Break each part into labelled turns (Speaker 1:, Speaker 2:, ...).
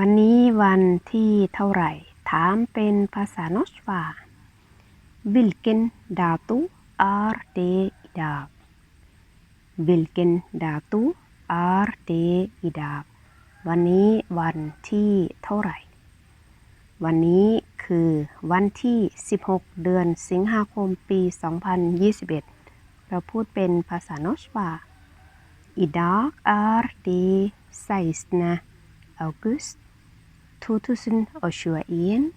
Speaker 1: วันนี้วันที่เท่าไหร่ ถามเป็นภาษานอสว่า Vilken dato är det idag Vilken dato är det idag วันนี้วันที่เท่าไหร่ วันนี้คือวันที่ 16 เดือนสิงหาคมปี 2021 เราพูดเป็นภาษานอสว่า Idag är det 16 august 2021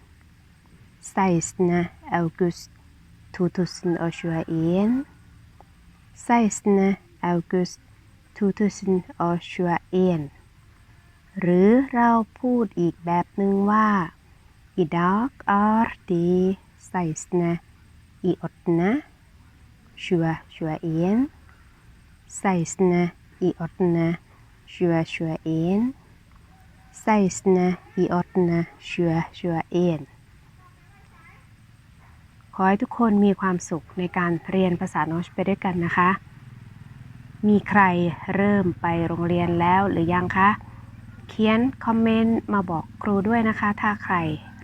Speaker 1: 16 august 2021 16 august 2021หรือเราพูดอีกแบบหนึ่งว่า Idag är det 16 i åttende 2021 16 i åttende 2021 16 i åttende 2021ขอให้ทุกคนมีความสุขในการเรียนภาษาโนชไปด้วยกันนะคะ มีใครเริ่มไปโรงเรียนแล้วหรือยังคะ เขียนคอมเมนต์มาบอกครูด้วยนะคะ ถ้าใคร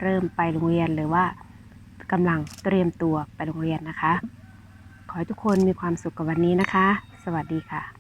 Speaker 1: เริ่มไปโรงเรียนหรือว่ากำลังเตรียมตัวไปโรงเรียนนะคะ ขอให้ทุกคนมีความสุขกับวันนี้นะคะ สวัสดีค่ะ